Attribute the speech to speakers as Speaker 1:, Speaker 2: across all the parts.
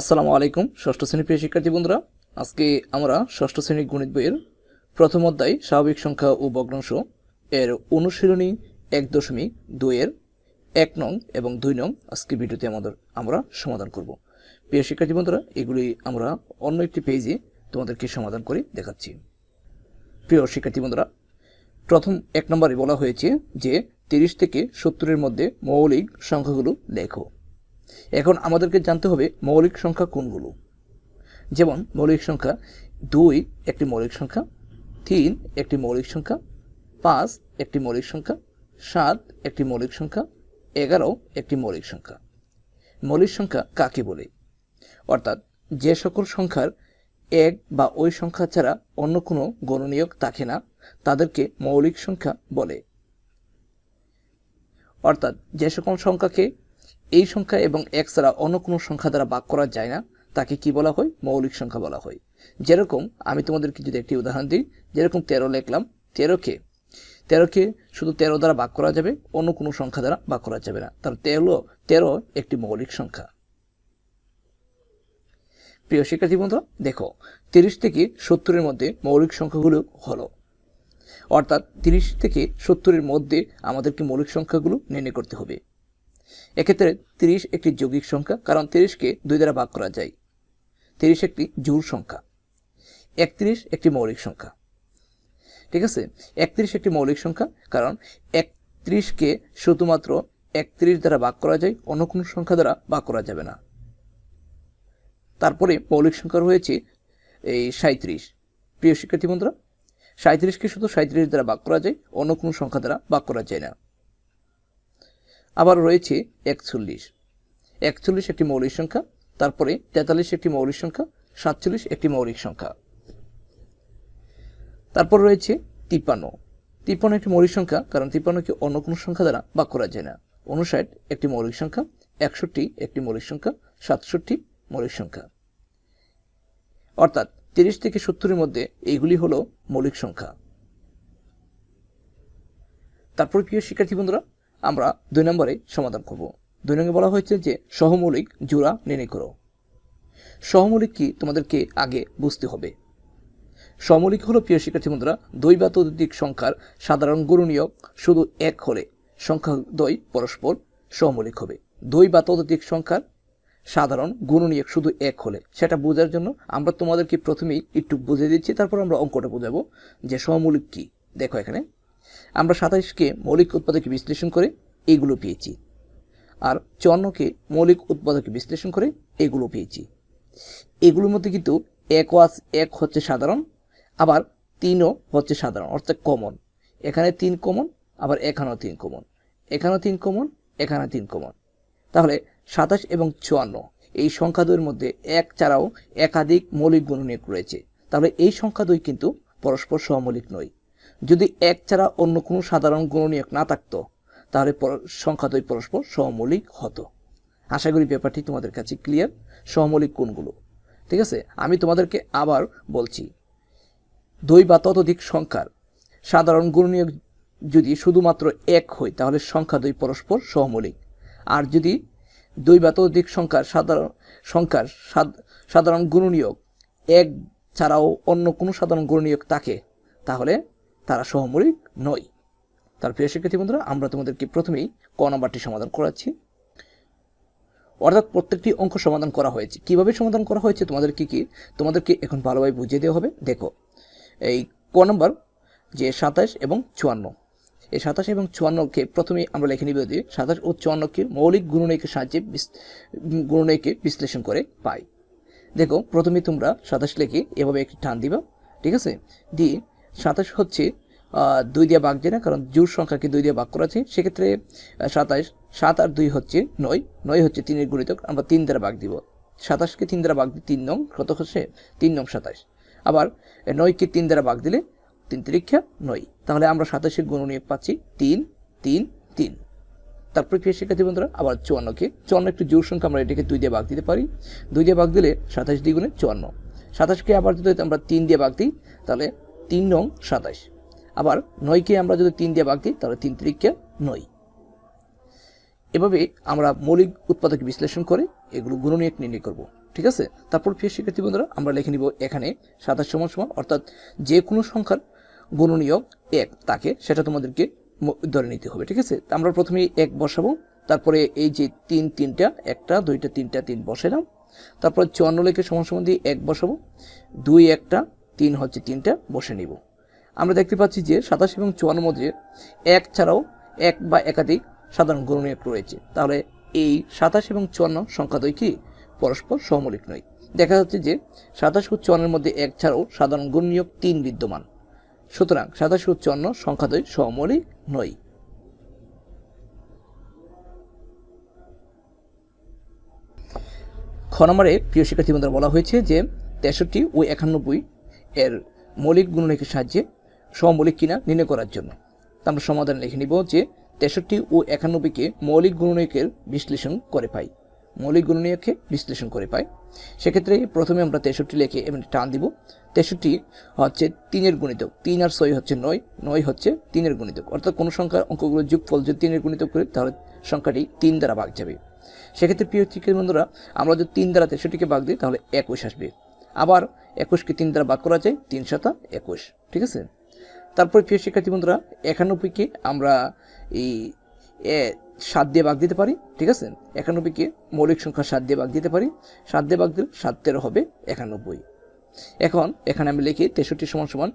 Speaker 1: আসসালামু আলাইকুম, ষষ্ঠ শ্রেণির প্রিয় শিক্ষার্থী বন্ধুরা। আজকে আমরা ষষ্ঠ শ্রেণির গণিত বইয়ের প্রথম অধ্যায় স্বাভাবিক সংখ্যা ও ভগ্নাংশ এর অনুশীলনী এক দশমিক দুইয়ের এক নং এবং দুই নং আজকে ভিডিওতে আমাদের আমরা সমাধান করব। প্রিয় শিক্ষার্থী বন্ধুরা, এগুলি আমরা অন্য একটি পেজে তোমাদেরকে সমাধান করে দেখাচ্ছি। প্রিয় শিক্ষার্থী বন্ধুরা, প্রথম এক নম্বরে বলা হয়েছে যে তিরিশ থেকে সত্তরের মধ্যে মৌলিক সংখ্যাগুলো লেখো। এখন আমাদেরকে জানতে হবে মৌলিক সংখ্যা কোনগুলো? যেমন, মৌলিক সংখ্যা দুই, একটি মৌলিক সংখ্যা, তিন, একটি মৌলিক সংখ্যা, পাঁচ, একটি মৌলিক সংখ্যা, সাত, একটি মৌলিক সংখ্যা, এগারো, একটি মৌলিক সংখ্যা। মৌলিক সংখ্যা কাকে বলে? অর্থাৎ, যে সকল সংখ্যার এক বা ওই সংখ্যা ছাড়া অন্য কোনো গণনীয়ক থাকে না, তাদেরকে মৌলিক সংখ্যা বলে। অর্থাৎ, যে সকল সংখ্যাকে এই সংখ্যা এবং এক ছাড়া অন্য কোনো সংখ্যা দ্বারা ভাগ করা যায় না, তাকে কি বলা হয়? মৌলিক সংখ্যা বলা হয়। যেরকম আমি তোমাদেরকে যদি একটি উদাহরণ দিই, যেরকম তেরো লিখলাম, তেরোকে তেরোকে শুধু তেরো দ্বারা ভাগ করা যাবে, অন্য কোনো সংখ্যা দ্বারা ভাগ করা যাবে না। তার তেরো তেরো একটি মৌলিক সংখ্যা। প্রিয় শিক্ষার্থী বন্ধুরা, দেখো, তিরিশ থেকে সত্তরের মধ্যে মৌলিক সংখ্যাগুলো হলো। অর্থাৎ তিরিশ থেকে সত্তরের মধ্যে আমাদেরকে মৌলিক সংখ্যাগুলো নির্ণয় করতে হবে। এক্ষেত্রে তিরিশ একটি যৌগিক সংখ্যা, কারণ তিরিশকে দুই দ্বারা ভাগ করা যায়। তিরিশ একটি জোড় সংখ্যা। একত্রিশ একটি মৌলিক সংখ্যা। ঠিক আছে? একত্রিশ একটি মৌলিক সংখ্যা, কারণ একত্রিশকে শুধুমাত্র একত্রিশ দ্বারা ভাগ করা যায়, অন্য কোনো সংখ্যা দ্বারা ভাগ করা যাবে না। তারপরে মৌলিক সংখ্যা রয়েছে এই সাঁত্রিশ প্রিয় শিক্ষার্থী বন্ধুরা সাঁত্রিশকে শুধু সাঁত্রিশ দ্বারা ভাগ করা যায়, অন্য কোনো সংখ্যা দ্বারা ভাগ করা যায় না। আবার রয়েছে একচল্লিশ। একচল্লিশ একটি মৌলিক সংখ্যা, তারপরে তেতাল্লিশ একটি মৌলিক সংখ্যা, সাতচল্লিশ একটি মৌলিক সংখ্যা। তারপর রয়েছে তিপ্পান্ন। তিপ্পান্ন একটি মৌলিক সংখ্যা, কারণ তিপ্পান্নকে অন্য কোনো সংখ্যা দ্বারা ভাগ করা যায় না। উনষাট একটি মৌলিক সংখ্যা, একষট্টি একটি মৌলিক সংখ্যা, সাতষট্টি মৌলিক সংখ্যা। অর্থাৎ তিরিশ থেকে সত্তরের মধ্যে এইগুলি হলো মৌলিক সংখ্যা। তারপর প্রিয় শিক্ষার্থী বন্ধুরা আমরা দুই নম্বরে সমাধান করব। দুই নম্বরে বলা হয়েছে যে, সহমৌলিক জোড়া নির্ণয় করো। সহমৌলিক কি? তোমাদেরকে আগে বুঝতে হবে। সমলিক হলো, প্রিয় শিক্ষার্থী বন্ধুরা, দুই বা ততোধিক সংখ্যার সাধারণ গুণনীয়ক শুধু এক হলে সংখ্যা দ্বয় পরস্পর সমলিক হবে। দুই বা ততোধিক সংখ্যার সাধারণ গুণনীয়ক শুধু এক হলে। সেটা বোঝার জন্য আমরা তোমাদেরকে প্রথমেই একটু বুঝিয়ে দিচ্ছি, তারপর আমরা অঙ্কটা বোঝাবো যে সমমৌলিক কি। দেখো এখানে আমরা সাতাইশকে মৌলিক উৎপাদকে বিশ্লেষণ করে এইগুলো পেয়েছি। আর চুয়ান্নকে মৌলিক উৎপাদকে বিশ্লেষণ করে এগুলো পেয়েছি। এগুলোর মধ্যে কিন্তু এক ওয়াস এক হচ্ছে সাধারণ, আবার তিনও হচ্ছে সাধারণ, অর্থাৎ কমন এখানে তিন কমন আবার এখানেও তিন কমন এখানেও তিন কমন এখানে তিন কমন তাহলে সাতাশ এবং চুয়ান্ন, এই সংখ্যা দুইয়ের মধ্যে এক ছাড়াও একাধিক মৌলিক গুণনীয়ক রয়েছে। তাহলে এই সংখ্যা দুই কিন্তু পরস্পর সমৌলিক নয়। যদি এক ছাড়া অন্য কোনো সাধারণ গুণনীয়ক না থাকতো, তাহলে সংখ্যা দুই পরস্পর সমমৌলিক হতো। আশা করি ব্যাপারটি তোমাদের কাছে ক্লিয়ার সমমৌলিক কোনগুলো ঠিক আছে? আমি তোমাদেরকে আবার বলছি। দুই বা ততোধিক সংখ্যার সাধারণ গুণনীয়ক যদি শুধুমাত্র এক হয়, তাহলে সংখ্যা দুই পরস্পর সহমৌলিক আর যদি দুই বা ততোধিক সংখ্যার সাধারণ সংখ্যার সাধারণ গুণনীয়ক এক ছাড়াও অন্য কোনো সাধারণ গুণনীয়ক থাকে, তাহলে তারা সহমৌলিক নয়। তার প্রিয় শিক্ষার্থী বন্ধুরা, আমরা তোমাদেরকে প্রথমেই ক নাম্বারটি সমাধান করাচ্ছি। অর্থাৎ প্রত্যেকটি অঙ্ক সমাধান করা হয়েছে। কীভাবে সমাধান করা হয়েছে তোমাদেরকে কি কি, তোমাদেরকে এখন ভালোভাবে বুঝিয়ে দেওয়া হবে। দেখো, এই ক নম্বর যে সাতাশ এবং চুয়ান্ন। এই সাতাশ এবং চুয়ান্নকে প্রথমে আমরা লেখে নিব যে সাতাশ ও চুয়ান্নকে মৌলিক গুণনীয়কের সাহায্যে গুণনীয়কে বিশ্লেষণ করে পাই। দেখো, প্রথমে তোমরা সাতাশ লেখে এভাবে একটি টান দিবা, ঠিক আছে? দিয়ে সাতাশ হচ্ছে দুই দিয়ে ভাগ যায় না, কারণ জোর সংখ্যাকে দুই দিয়ে ভাগ করা আছে। সেক্ষেত্রে সাতাশ, সাত আর দুই হচ্ছে নয়। নয় হচ্ছে তিনের গুণিতক, আমরা তিন দ্বারা ভাগ দিব। সাতাশকে তিন দ্বারা ভাগ দিই তিন নং, কত হচ্ছে? তিন নং সাতাশ। আবার নয়কে তিন দ্বারা ভাগ দিলে তিন তিরিক্ষা নয়। তাহলে আমরা সাতাশের গুণনীয়ক পাচ্ছি তিন তিন তিন। তারপরে প্রিয় শিক্ষার্থী বন্ধুরা, আবার চুয়ান্নকে। চুয়ান্ন একটু জোর সংখ্যা, আমরা এটাকে দুই দিয়ে ভাগ দিতে পারি। দুই দিয়ে ভাগ দিলে সাতাশ দ্বিগুণে চুয়ান্ন। সাতাশকে আবার যদি আমরা তিন দিয়ে ভাগ দিই, তাহলে তিন নং সাতাশ। আবার নয়কে আমরা যদি তিন দিয়ে ভাগ দিই, তাহলে তিন তিরিক্ষা নয়। এভাবে আমরা মৌলিক উৎপাদক বিশ্লেষণ করে এগুলো গুণনীয়ক নির্ণয় করব, ঠিক আছে? তারপর প্রিয় শিক্ষার্থী বন্ধুরা, আমরা লিখে নিব এখানে সাতাশ সমান সমান, অর্থাৎ যে কোনো সংখ্যার গুণনীয় এক, তাকে সেটা তোমাদেরকে ধরে নিতে হবে, ঠিক আছে? আমরা প্রথমে এক বসাবো, তারপরে এই যে তিন তিনটা, একটা, দুইটা, তিনটা, তিন বসালাম তারপর চুয়ান্ন লেখে সমান সমান দিয়ে এক বসাবো, দুই একটা, তিন হচ্ছে তিনটা, বসে নিব। আমরা দেখতে পাচ্ছি যে সাতাশ এবং চুয়ান্ন মধ্যে এক ছাড়াও এক বা একাধিক সাধারণ গুণনীয়ক রয়েছে। তাহলে এই সাতাশ এবং চুয়ান্ন সংখ্যা দুই কি? পরস্পর সমলিক নয়। দেখা যাচ্ছে যে সাতাশ ও চুয়ান্নের মধ্যে এক ছাড়াও সাধারণ গুণনীয়ক তিন বিদ্যমান। সুতরাং সাতাশ ও চুয়ান্ন সংখ্যা দুই সমলিক নয়। খ নম্বরে প্রিয় শিক্ষার্থী বন্ধুরা, বলা হয়েছে যে তেষট্টি ও একানব্বই এর মৌলিক গুণনীয়কের সাহায্যে সমমৌলিক কিনা নির্ণয় করার জন্য। আমরা সমাধান লিখে নিব যে তেষট্টি ও একানব্বইকে মৌলিক গুণনীয়কের বিশ্লেষণ করে পাই। মৌলিক গুণনীয়কে বিশ্লেষণ করে পাই। সেক্ষেত্রে প্রথমে আমরা তেষট্টি লিখে এমনি টান দিব। তেষট্টি হচ্ছে তিনের গুণিতক। তিন আর ছয় হচ্ছে নয়। নয় হচ্ছে তিনের গুণিতক। অর্থাৎ কোনো সংখ্যার অঙ্কগুলোর যোগফল যদি তিনের গুণিতক করি, তাহলে সংখ্যাটি তিন দ্বারা ভাগ যাবে। সেক্ষেত্রে প্রিয় শিক্ষার্থী বন্ধুরা, আমরা যদি তিন দ্বারা তেষট্টিকে ভাগ দিই, তাহলে একুশ আসবে। আবার একুশকে তিন দ্বারা ভাগ করা যায়, তিন সাতা একুশ। ঠিক আছে? তারপরে প্রিয় শিক্ষার্থী বন্ধুরা একানব্বইকে আমরা এই সাত দিয়ে ভাগ দিতে পারি, ঠিক আছে? একানব্বইকে মৌলিক সংখ্যা সাত দিয়ে ভাগ দিতে পারি, সাত দিয়ে ভাগ দিলে সাত তেরো হবে একানব্বই এখন এখানে আমি লিখি তেষট্টি সমান সমান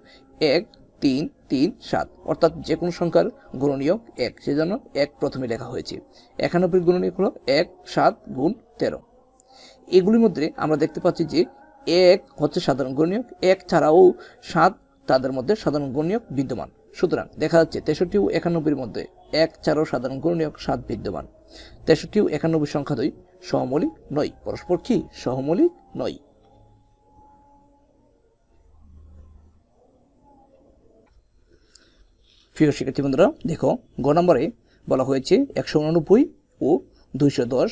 Speaker 1: এক, তিন তিন, সাত, অর্থাৎ যে কোনো সংখ্যার গুণনীয়ক এক, সেজন্য এক প্রথমে লেখা হয়েছে। একানব্বই গুণনীয়ক হলো এক, সাত গুণ তেরো। এগুলির মধ্যে আমরা দেখতে পাচ্ছি যে এক হচ্ছে সাধারণ গুণনীয়ক, এক ছাড়াও সাত তাদের মধ্যে সাধারণ গুণনীয়ক বিদ্যমান। সুতরাং দেখা যাচ্ছে তেষট্টি ও একানব্বইয়ের মধ্যে এক ছাড়াও সাধারণ গুণনীয়ক সাত বিদ্যমান। তেষট্টি ও একানব্বই সংখ্যা দুই সহমৌলিক নয়, পরস্পর কি সহমৌলিক নয়। প্রিয় শিক্ষার্থী বন্ধুরা, দেখো, গ নম্বরে বলা হয়েছে একশো উননব্বই ও দুইশো দশ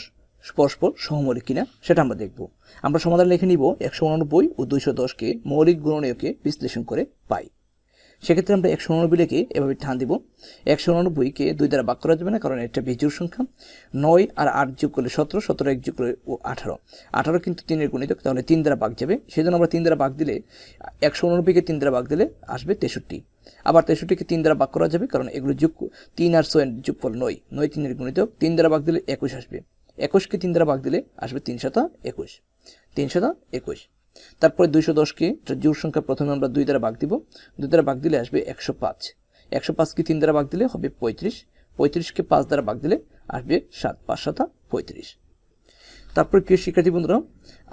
Speaker 1: পরস্পর সহমৌলিক কিনা, সেটা আমরা দেখব। আমরা সমাধান লিখে নিব একশো উননব্বই ও দুইশো দশকে মৌলিক গুণনীয়কে বিশ্লেষণ করে পাই। সেক্ষেত্রে আমরা একশো উননব্বই লিখে এভাবে ঠান দিব। একশো উননব্বইকে দুই দ্বারা ভাগ করা যাবে না, কারণ এটা বিজুর সংখ্যা। নয় আর আট যোগ করলে সতেরো সতেরো এক যোগ করলে ও আঠারো। আঠারো কিন্তু তিনের গুণিতক, তাহলে তিন দ্বারা ভাগ যাবে। সেই জন্য আমরা তিন দ্বারা ভাগ দিলে একশো উননব্বইকে তিন দ্বারা ভাগ দিলে আসবে তেষট্টি। আবার তেষট্টিকে তিন দ্বারা ভাগ করা যাবে, কারণ এগুলো যোগ তিন আর ছয় যোগফল নয়। নয় তিনের গুণিতক, তিন দ্বারা ভাগ দিলে একুশ আসবে। একুশকে তিন দ্বারা ভাগ দিলে আসবে তিন শতা একুশ। তিন শতা একুশ। তারপরে দুইশো দশকে জোর সংখ্যা প্রথমে আমরা দুই দ্বারা ভাগ দিব। দুই দ্বারা ভাগ দিলে আসবে একশো পাঁচ। একশো পাঁচকে তিন দ্বারা ভাগ দিলে হবে পঁয়ত্রিশ। পঁয়ত্রিশকে পাঁচ দ্বারা ভাগ দিলে আসবে সাত পাঁচ সাতা পঁয়ত্রিশ। তারপরে প্রিয় শিক্ষার্থী বন্ধুরা,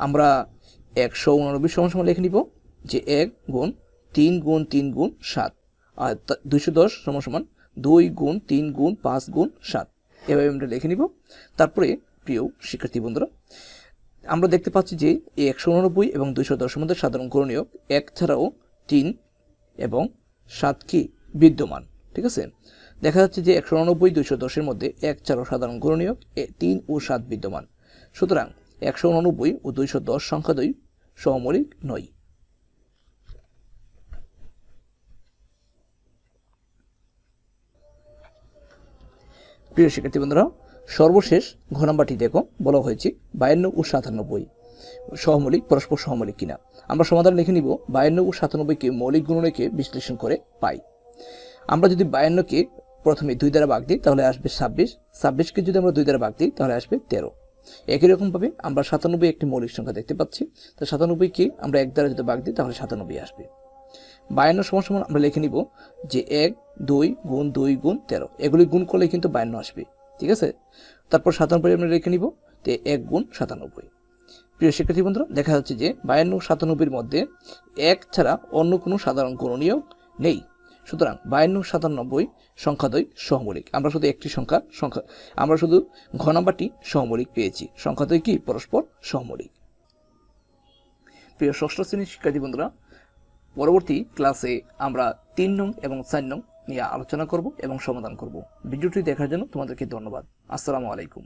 Speaker 1: আমরা একশো উননব্বই সমান সমান লিখে নিব যে এক গুণ তিন গুণ তিন গুণ সাত। আর দুইশো দশ সমান সমান দুই গুণ তিন গুণ পাঁচ গুণ সাত। এভাবে আমরা লিখে নিব। তারপরে প্রিয় শিক্ষার্থী বন্ধুরা, আমরা দেখতে পাচ্ছি যে এই একশো উননব্বই এবং দুইশো দশের মধ্যে সাধারণ করণীয় এক ছাড়াও তিন এবং সাত কি বিদ্যমান, ঠিক আছে? দেখা যাচ্ছে যে একশো উননব্বই, দুইশো দশের মধ্যে এক ছাড়াও সাধারণ করণীয় তিন ও সাত বিদ্যমান। সুতরাং একশো উননব্বই ও দুইশো দশ সংখ্যা দুই সমমৌলিক নয়। প্রিয় শিক্ষার্থী বন্ধুরা সর্বশেষ ঘ নাম্বারটি দেখো, বলা হয়েছে বায়ান্ন ও সাতানব্বই। সহমৌলিক, পরস্পর সহমৌলিক কিনা। আমরা সমাধান লিখে নিব, বায়ান্ন ও সাতানব্বইকে মৌলিক গুণনীয়কে বিশ্লেষণ করে পাই। আমরা যদি বায়ান্নকে প্রথমে দুই দ্বারা ভাগ দিই, তাহলে আসবে ছাব্বিশ। ছাব্বিশকে যদি আমরা দুই দ্বারা ভাগ দিই, তাহলে আসবে তেরো। একই রকমভাবে আমরা সাতানব্বই একটি মৌলিক সংখ্যা দেখতে পাচ্ছি। তো সাতানব্বইকে আমরা এক দ্বারা যদি ভাগ দিই, তাহলে সাতানব্বই আসবে। বায়ান্ন সমান সমান আমরা লিখে নিব যে এক, দুই, গুণ দুই, গুণ তেরো। এগুলি গুণ করলে কিন্তু বায়ান্ন আসবে। ঠিক আছে? তারপর সাতানব্বই আমরা রেখে নিব, তে এক গুণ সাতানব্বই। প্রিয় শিক্ষার্থী বন্ধুরা, দেখা যাচ্ছে যে বায়ান্ন সাতানব্বইয়ের মধ্যে এক ছাড়া অন্য কোনো সাধারণ গুণনীয় নেই। সুতরাং বায়ান্ন সাতানব্বই সংখ্যাদ্বয় সহমৌলিক আমরা শুধু একটি সংখ্যা সংখ্যা, আমরা শুধু ঘ নাম্বারটি সহমৌলিক পেয়েছি। সংখ্যাদ্বয় কি? পরস্পর সহমৌলিক প্রিয় ষষ্ঠ শ্রেণির শিক্ষার্থী বন্ধুরা, পরবর্তী ক্লাসে আমরা তিন নং এবং চার নং নিয়ে আলোচনা করব এবং সমাধান করব। ভিডিওটি দেখার জন্য তোমাদেরকে ধন্যবাদ। আসসালামু আলাইকুম।